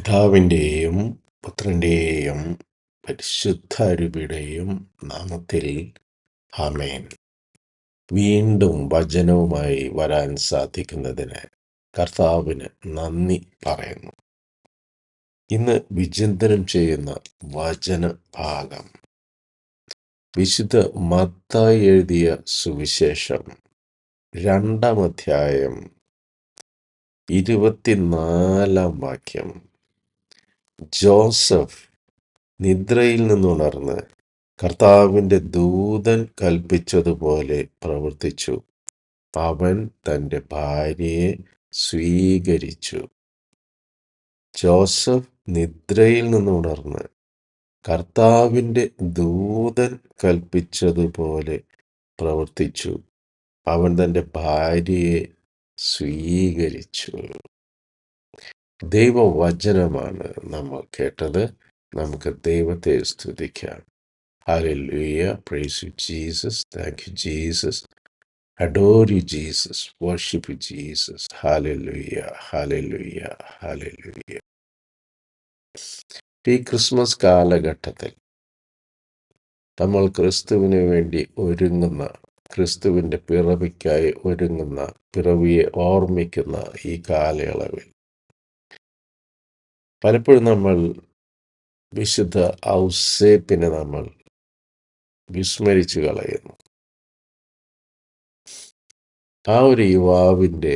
പിതാവിന്റെയും പുത്രന്റെയും പരിശുദ്ധാരൂപിയുടെയും നാമത്തിൽ ആമേൻ. വീണ്ടും വചനവുമായി വരാൻ സാധിക്കുന്നതിന് കർത്താവിന് നന്ദി പറയുന്നു. ഇന്ന് വിചിന്തനം ചെയ്യുന്ന വചന ഭാഗം. വിശുദ്ധ മത്തായി എഴുതിയ സുവിശേഷം രണ്ടാം അധ്യായം ഇരുപത്തിനാലാം വാക്യം. ജോസഫ് നിദ്രയിൽ നിന്നുണർന്ന് കർത്താവിന്റെ ദൂതൻ കൽപ്പിച്ചതുപോലെ പ്രവർത്തിച്ചു. അവൻ തന്റെ ഭാര്യയെ സ്വീകരിച്ചു. ജോസഫ് നിദ്രയിൽ നിന്നുണർന്ന് കർത്താവിന്റെ ദൂതൻ കൽപ്പിച്ചതുപോലെ പ്രവർത്തിച്ചു. അവൻ തന്റെ ഭാര്യയെ സ്വീകരിച്ചു. ദൈവവചനമാണ് നമ്മൾ കേട്ടത് നമുക്ക് ദൈവത്തെ സ്തുതിക്കാം Hallelujah. Praise you, Jesus. Thank you, Jesus. Adore you, Jesus. Worship you, Jesus. Hallelujah. Hallelujah. Hallelujah. ഈ ക്രിസ്മസ് കാലഘട്ടത്തിൽ നമ്മൾ ക്രിസ്തുവിന് വേണ്ടി ഒരുങ്ങുന്ന ക്രിസ്തുവിന്റെ പിറവിക്കായി ഒരുങ്ങുന്ന പിറവിയെ ഓർമ്മിക്കുന്ന ഈ കാലയളവിൽ പലപ്പോഴും നമ്മൾ വിശുദ്ധ ഔസേപ്പിനെ നമ്മൾ വിസ്മരിച്ചു കളയുന്നു. ആ ഒരു യുവാവിന്റെ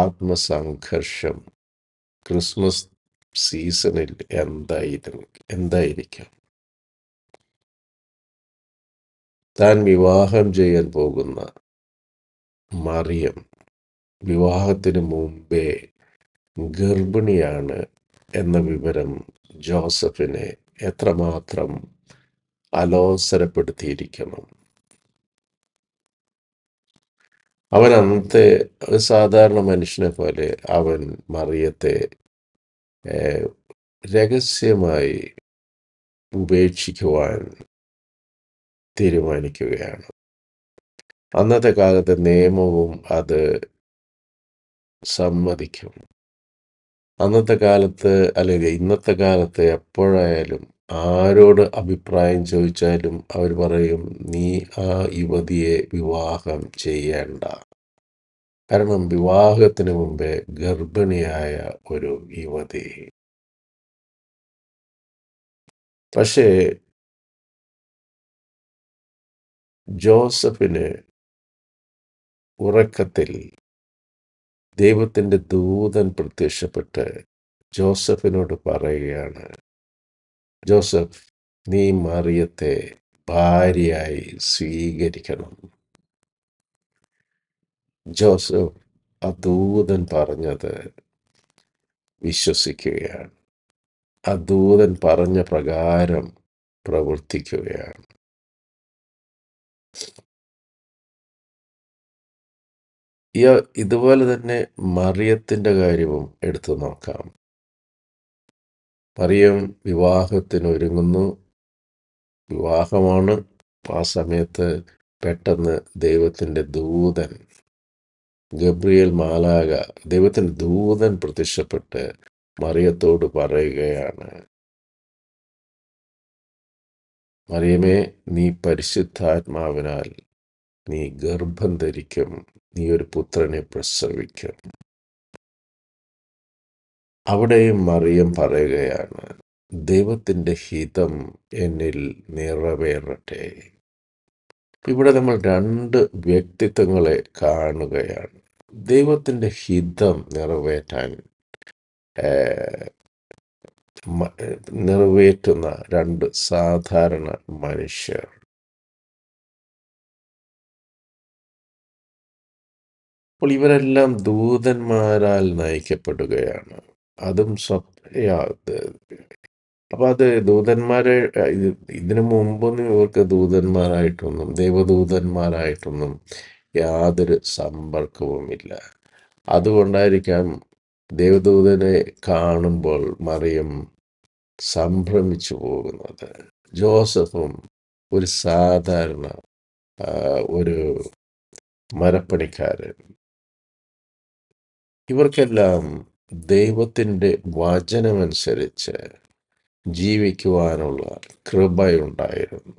ആത്മസംഘർഷം ക്രിസ്മസ് സീസണിൽ എന്തായിരുന്നു എന്തായിരിക്കാം? താൻ വിവാഹം ചെയ്യാൻ പോകുന്ന മറിയം വിവാഹത്തിന് മുമ്പേ ഗർഭിണിയാണ് എന്ന വിവരം ജോസഫിനെ എത്രമാത്രം അലോസരപ്പെടുത്തിയിരിക്കണം അവൻ അന്നത്തെ ഒരു സാധാരണ മനുഷ്യനെ പോലെ അവൻ മറിയത്തെ രഹസ്യമായി ഉപേക്ഷിക്കുവാൻ തീരുമാനിക്കുകയാണ്. അന്നത്തെ കാലത്തെ നിയമവും അത് സമ്മതിക്കും. അന്നത്തെ കാലത്ത് അല്ലെങ്കിൽ ഇന്നത്തെ കാലത്ത് എപ്പോഴായാലും ആരോട് അഭിപ്രായം ചോദിച്ചാലും അവർ പറയും നീ ആ യുവതിയെ വിവാഹം ചെയ്യേണ്ട. കാരണം വിവാഹത്തിന് മുമ്പേ ഗർഭിണിയായ ഒരു യുവതി. പക്ഷേ ജോസഫിന് ഉറക്കത്തിൽ ദൈവത്തിന്റെ ദൂതൻ പ്രത്യക്ഷപ്പെട്ട് ജോസഫിനോട് പറയുകയാണ് ജോസഫ് നീ മറിയത്തെ ഭാര്യയായി സ്വീകരിക്കണം. ജോസഫ് ആ ദൂതൻ പറഞ്ഞത് വിശ്വസിക്കുകയാണ്. ആ ദൂതൻ പറഞ്ഞ പ്രകാരം പ്രവർത്തിക്കുകയാണ്. ഈ ഇതുപോലെ തന്നെ മറിയത്തിന്റെ കാര്യവും എടുത്തു നോക്കാം. മറിയം വിവാഹത്തിന് ഒരുങ്ങുന്നു. വിവാഹമാണ് ആ സമയത്ത് പെട്ടെന്ന് ദൈവത്തിന്റെ ദൂതൻ ഗബ്രിയേൽ മാലാക ദൈവത്തിന്റെ ദൂതൻ പ്രത്യക്ഷപ്പെട്ട് മറിയത്തോട് പറയുകയാണ്. മറിയമേ നീ പരിശുദ്ധാത്മാവിനാൽ നീ ഗർഭം ധരിക്കും. നീ ഒരു പുത്രനെ പ്രസവിക്കും. അവിടെയും മറിയം പറയുകയാണ് ദൈവത്തിന്റെ ഹിതം എന്നിൽ നിറവേറട്ടെ. ഇവിടെ നമ്മൾ രണ്ട് വ്യക്തിത്വങ്ങളെ കാണുകയാണ്. ദൈവത്തിന്റെ ഹിതം നിറവേറ്റാൻ നിറവേറ്റുന്ന രണ്ട് സാധാരണ മനുഷ്യർ. അപ്പോൾ ഇവരെല്ലാം ദൂതന്മാരാൽ നയിക്കപ്പെടുകയാണ്. അതും സ്വപ്ന അപ്പൊ അത് ദൂതന്മാരെ ഇതിനു മുമ്പൊന്നും ഇവർക്ക് ദൂതന്മാരായിട്ടൊന്നും ദൈവദൂതന്മാരായിട്ടൊന്നും യാതൊരു സമ്പർക്കവുമില്ല. അതുകൊണ്ടായിരിക്കാം ദേവദൂതനെ കാണുമ്പോൾ മറിയം സംഭ്രമിച്ചു പോകുന്നത്. ജോസഫും ഒരു സാധാരണ ഒരു മരപ്പണിക്കാരൻ. ഇവർക്കെല്ലാം ദൈവത്തിന്റെ വചനമനുസരിച്ച് ജീവിക്കുവാനുള്ള കൃപയുണ്ടായിരുന്നു.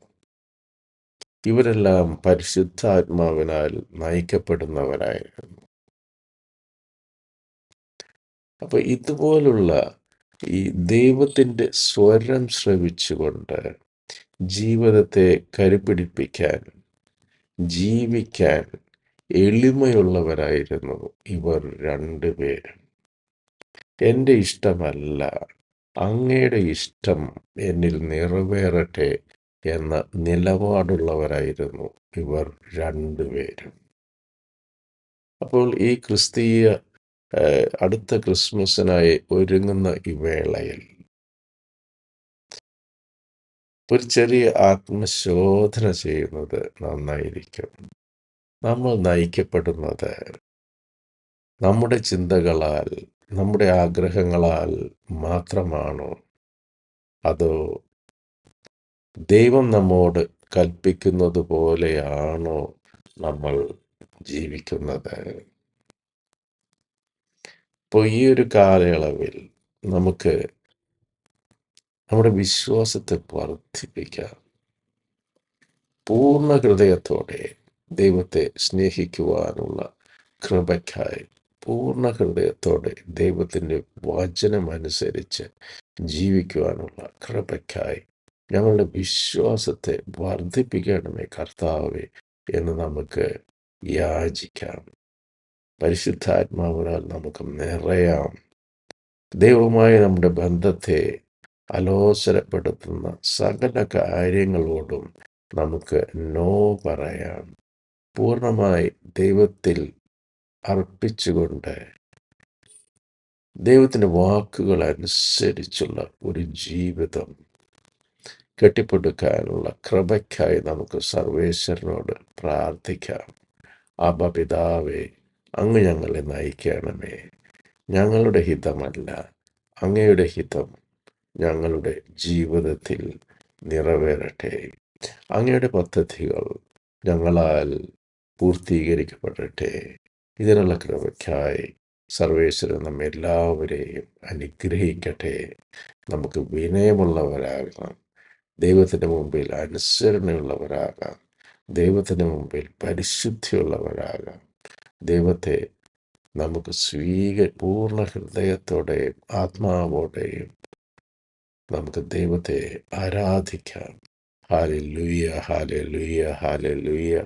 ഇവരെല്ലാം പരിശുദ്ധാത്മാവിനാൽ നയിക്കപ്പെടുന്നവരായിരുന്നു. അപ്പൊ ഇതുപോലുള്ള ഈ ദൈവത്തിന്റെ സ്വരം ശ്രവിച്ചുകൊണ്ട് ജീവിതത്തെ കരുപിടിപ്പിക്കാൻ ജീവിക്കാൻ എളിമയുള്ളവരായിരുന്നു ഇവർ രണ്ടുപേരും. എന്റെ ഇഷ്ടമല്ല അങ്ങയുടെ ഇഷ്ടം എന്നിൽ നിറവേറട്ടെ എന്ന നിലപാടുള്ളവരായിരുന്നു ഇവർ രണ്ടുപേരും. അപ്പോൾ ഈ ക്രിസ്തീയ അടുത്ത ക്രിസ്മസിനായി ഒരുങ്ങുന്ന ഈ വേളയിൽ ഒരു ചെറിയ ആത്മശോധന ചെയ്യുന്നത് നന്നായിരിക്കും. നമ്മൾ നയിക്കപ്പെടുന്നത്. നമ്മുടെ ചിന്തകളാൽ നമ്മുടെ ആഗ്രഹങ്ങളാൽ മാത്രമാണോ? അതോ ദൈവം നമ്മോട് കൽപ്പിക്കുന്നത് പോലെയാണോ നമ്മൾ ജീവിക്കുന്നത്? ഇപ്പോൾ ഈ ഒരു കാലയളവിൽ നമുക്ക് നമ്മുടെ വിശ്വാസത്തെ വർദ്ധിപ്പിക്കാം. പൂർണ ഹൃദയത്തോടെ ദൈവത്തെ സ്നേഹിക്കുവാനുള്ള കൃപയ്ക്കായി പൂർണ ഹൃദയത്തോടെ ദൈവത്തിന്റെ വചനമനുസരിച്ച് ജീവിക്കുവാനുള്ള കൃപയ്ക്കായി ഞങ്ങളുടെ വിശ്വാസത്തെ വർദ്ധിപ്പിക്കണമേ കർത്താവേ എന്ന് നമുക്ക് യാചിക്കാം. പരിശുദ്ധാത്മാവിനാൽ നമുക്ക് നിറയാം. ദൈവമായി നമ്മുടെ ബന്ധത്തെ അലോസരപ്പെടുത്തുന്ന സകല കാര്യങ്ങളോടും നമുക്ക് നോ പറയാം. പൂർണമായി ദൈവത്തിൽ അർപ്പിച്ചുകൊണ്ട് ദൈവത്തിന്റെ വാക്കുകൾ അനുസരിച്ചുള്ള ഒരു ജീവിതം കെട്ടിപ്പടുക്കാനുള്ള കൃപയ്ക്കായി നമുക്ക് സർവേശ്വരനോട് പ്രാർത്ഥിക്കാം. അബ പിതാവേ അങ്ങ് ഞങ്ങളെ നയിക്കണമേ. ഞങ്ങളുടെ ഹിതമല്ല. അങ്ങയുടെ ഹിതം ഞങ്ങളുടെ ജീവിതത്തിൽ നിറവേറട്ടെ. അങ്ങയുടെ പദ്ധതികൾ ഞങ്ങളാൽ പൂർത്തീകരിക്കപ്പെടട്ടെ. ഇതിനുള്ള കൃപയ്ക്കായി സർവേശ്വരൻ നമ്മെ എല്ലാവരെയും അനുഗ്രഹിക്കട്ടെ. നമുക്ക് വിനയമുള്ളവരാകാം ദൈവത്തിന്റെ മുമ്പിൽ അനുസരണയുള്ളവരാകാം. ദൈവത്തിന്റെ മുമ്പിൽ പരിശുദ്ധിയുള്ളവരാകാം. ദൈവത്തെ നമുക്ക് സ്വീക പൂർണ ഹൃദയത്തോടെയും ആത്മാവോടെയും നമുക്ക് ദൈവത്തെ ആരാധിക്കാം. ഹാലലുയ ഹാലലുയ ഹാലലുയ.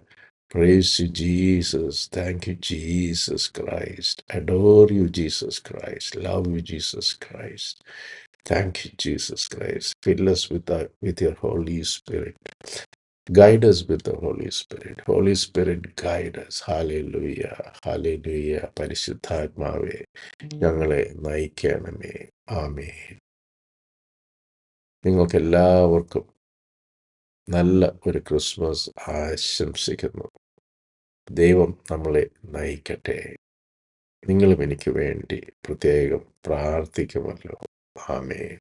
Praise you, Jesus. Thank you, Jesus Christ. Adore you, Jesus Christ. Love you, Jesus Christ. Thank you, Jesus Christ. Fill us with, the, with your Holy Spirit. Guide us with the Holy Spirit. Holy Spirit, guide us. Hallelujah. Hallelujah. പരിശുദ്ധാത്മാവേ ഞങ്ങളെ നയിക്കണമേ ആമേ നിങ്ങൾക്ക് എല്ലാവർക്കും നല്ല ഒരു Christmas ആശംസിക്കുന്നു. ദൈവം നമ്മളെ നയിക്കട്ടെ. നിങ്ങളും എനിക്ക് വേണ്ടി പ്രത്യേകം പ്രാർത്ഥിക്കുമല്ലോ. ആമേ